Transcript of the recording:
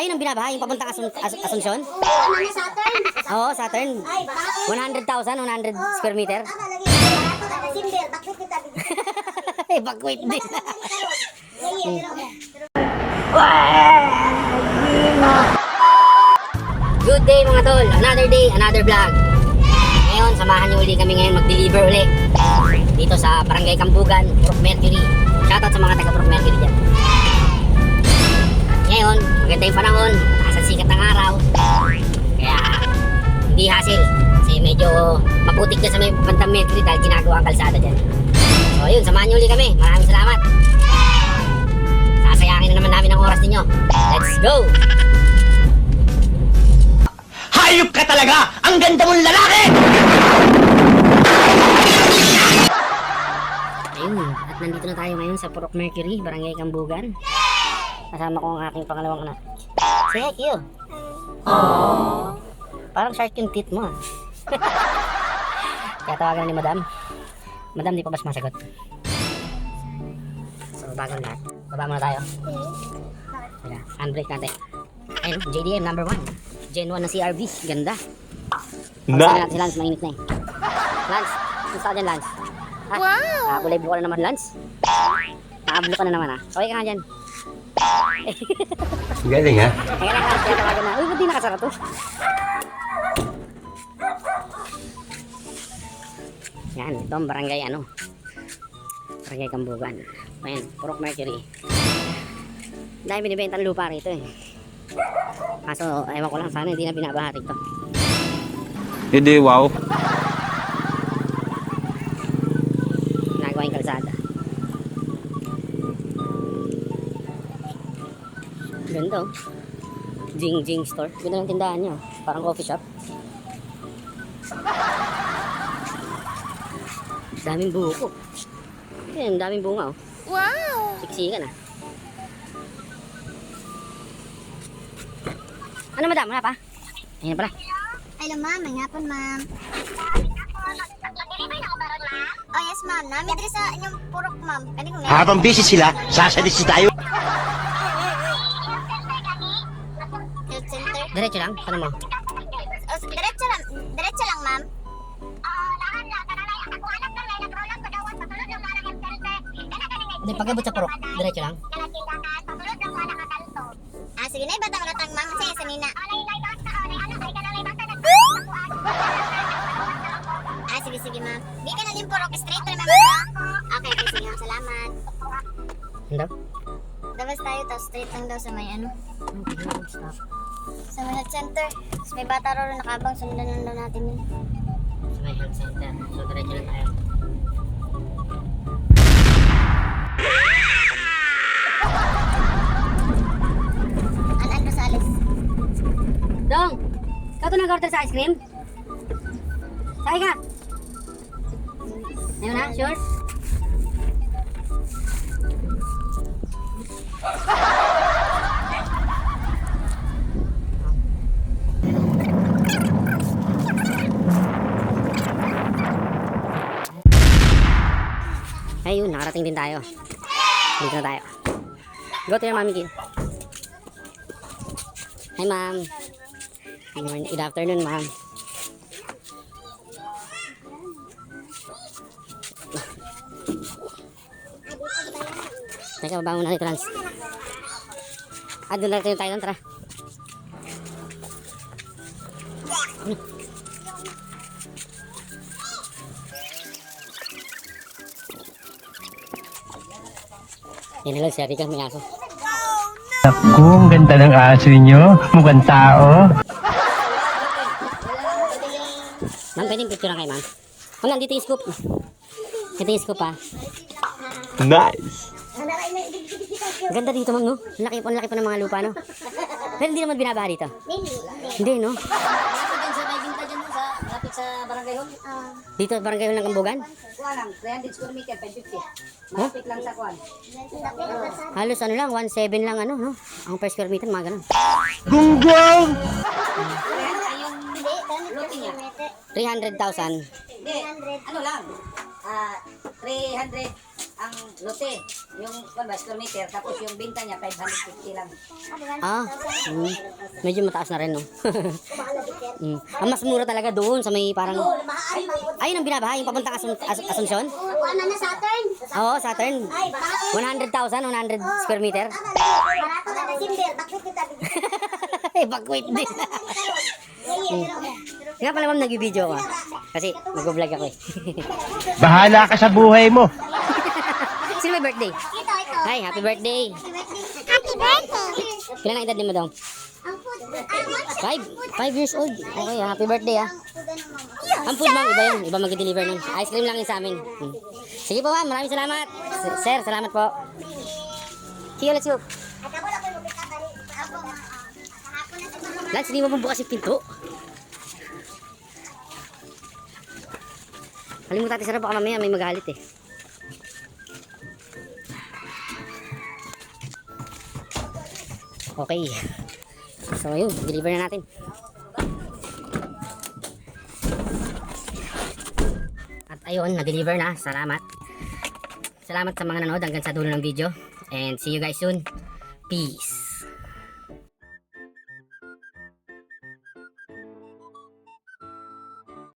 Ayun ang binabaha, yung papuntang Asun As Asunsyon. Ano na Saturn? Oo, Saturn. Ay, baka. 100,000, 100 square meter. Bigyan? Evacuate din. Mo. Good day mga tol. Another day, another vlog. Ngayon, samahan niyo uli kami ngayon mag-deliver uli. Dito sa Barangay Kambugan, Purok Mercury. Shoutout sa mga taga Purok Mercury dyan. Ngayon, maganda yung panahon. Nasa sikat ng araw. Kaya, hindi hassle. Kasi medyo maputik dyan sa may bandang Mercury dahil ginagawa ang kalsada dyan. So ayun, samahan niyo uli kami. Maraming salamat. Sasayangin na naman namin ang oras ninyo. Let's go! Hayop ka talaga! Ang ganda mong lalaki! Ayun, at nandito na tayo ngayon sa Purok Mercury, Barangay Kambugan. Kasama ko ang aking pangalawang anak. Say hi, Kyo. Parang shark yung teeth mo. ah. Kaya tawagan ni Madam. Madam, di pa ba sumasagot? So, bagong lahat. Baba muna tayo. Teka, handbrake natin. Ayun, JDM number 1. Gen 1 na CRV. Ganda. Pagsabi natin si Lance, mainit na eh. Lance, gusto ka dyan, Lance? Ah, wow! Nakabulay buka na naman, Lance. Nakablo ka na naman, ah. Okay ka nga dyan. Galing ha? Kaya kaya tawagan na. Uy, ba't di nakasara to? Yan, ito ang barangay, ano. Barangay Kambugan. Ayan, Purok Mercury. Dahil binibenta ang lupa rito eh. Kaso, ewan ko lang, sana hindi na binabaha rito. Hindi, wow. Ginagawa yung kalsada. Ganda oh. Jing Jing store. Ganda ng tindahan niya. oh. Parang coffee shop. Daming buko. Ayan, daming bunga oh. Wow! Siksikan ah. Ano madam? Wala pa? Ayan pala. Hello, ma'am. May hapon, ma'am. Oh, yes, ma'am. Namin diri sa inyong purok, ma'am. Habang busy sila, sasadisi tayo. Diretso lang. Ano mo? Oh, diretso lang. Diretso lang, ma'am. Hindi, pagabot sa purok. Diretso lang. Ah, sige na. Batang ratang, ma'am. Sige, sanina. Ah, sige, sige, ma'am. Di ka na din purok. Straight na, ma'am. Okay, okay. Sige, ma'am. Salamat. Ano? Dabas tayo, tapos straight lang daw sa may ano. Sa may health center. Tapos may bata na nakabang. Sundan lang daw natin yun. Sa may health center. So, diretso lang tayo. Alan Rosales. Dong! Ikaw to nag-order sa ice cream? Sakay ka! Ayaw na? Sure? Ayun, nakarating din tayo. Dito na tayo. Go to your mommy kid. Hi, ma'am. Good morning. Good afternoon, ma'am. Teka, baba muna dito, Lance. Ah, doon natin tayo tara. Ano? Lang, si Arika, may aso. Naku, ang ganda ng aso niyo. Mukhang tao. Ma'am, pwedeng picture kayo, ma'am. Oh, nandito yung scoop. Ito yung scoop, ha. Nice. Ang Ganda dito, ma'am, no? Ang Laki, laki pa ng mga lupa, no? Pero hindi naman binabaha dito. Hindi, no? Dyan sa may binta dyan sa lapit sa Dito, barangay ng Kambugan. Kuha lang, 300 square meter, 550. Malapit lang sa kuhan. Halos ano lang, 1.7 lang, ano, no? Ang per square meter, mga ganun. Gunggong! Luti niya. 300,000. Hindi, ano lang. Ah, 300, ang lote, yung kwan ba, square meter, tapos yung binta niya 550 lang. Ah, mm, medyo mataas na rin, no? mm. Ang mas mura talaga doon sa may parang... Ayun ang binabaha, yung papuntang Asun As Asunsyon? Kuha na Saturn. Oo, Saturn. Ay, baka. 100,000, 100 square meter. Barato na na Simber. Bakit kita Evacuate din. Nga pala ma'am, nag-video ako. ah. Kasi mag-vlog ako eh. Bahala ka sa buhay mo. Sino may birthday? Ito, ito. Hi, happy birthday. Happy birthday. Kailan ang edad ni mo daw? Ah, Five. Five years old. Okay, happy birthday ah. Ang food ma'am, iba yun. Iba mag-deliver nun. Ice cream lang yun sa amin. Hmm. Sige po ma'am, maraming salamat. S- Sir, salamat po. Sige, let's go. Lance, hindi mo bubukas yung pinto. Kalimutan natin sarap baka mamaya may magalit eh. Okay. So yun, deliver na natin. At ayun, na-deliver na. Salamat. Salamat sa mga nanood hanggang sa dulo ng video. And see you guys soon. Peace.